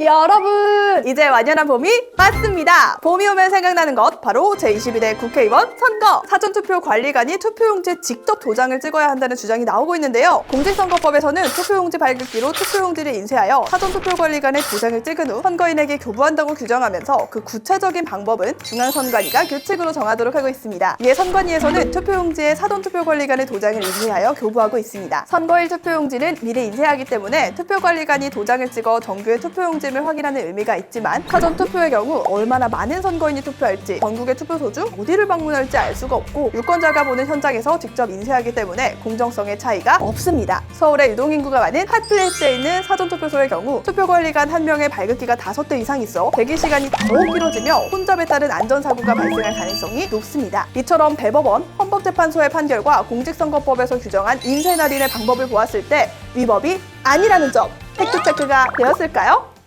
여러분 이제 완연한 봄이 왔습니다. 봄이 오면 생각나는 것 바로 제22대 국회의원 선거. 사전투표 관리관이 투표용지에 직접 도장을 찍어야 한다는 주장이 나오고 있는데요. 공직선거법에서는 투표용지 발급기로 투표용지를 인쇄하여 사전투표 관리관에 도장을 찍은 후 선거인에게 교부한다고 규정하면서 그 구체적인 방법은 중앙선관위가 규칙으로 정하도록 하고 있습니다. 이에 선관위에서는 투표용지에 사전투표 관리관의 도장을 인쇄하여 교부하고 있습니다. 선거일 투표용지는 미리 인쇄하기 때문에 투표관리관이 도장을 찍어 정규의 투표용지 를 확인하는 의미가 있지만 사전 투표의 경우 얼마나 많은 선거인이 투표할지 전국의 투표소 중 어디를 방문할지 알 수가 없고 유권자가 보는 현장에서 직접 인쇄하기 때문에 공정성의 차이가 없습니다. 서울의 유동인구가 많은 핫플레이스에 있는 사전 투표소의 경우 투표관리관 한 명의 발급기가 다섯 대 이상 있어 대기 시간이 더욱 길어지며 혼잡에 따른 안전사고가 발생할 가능성이 높습니다. 이처럼 대법원, 헌법재판소의 판결과 공직선거법에서 규정한 인쇄 날인의 방법을 보았을 때 위법이 아니라는 점 팩트체크가 되었을까요?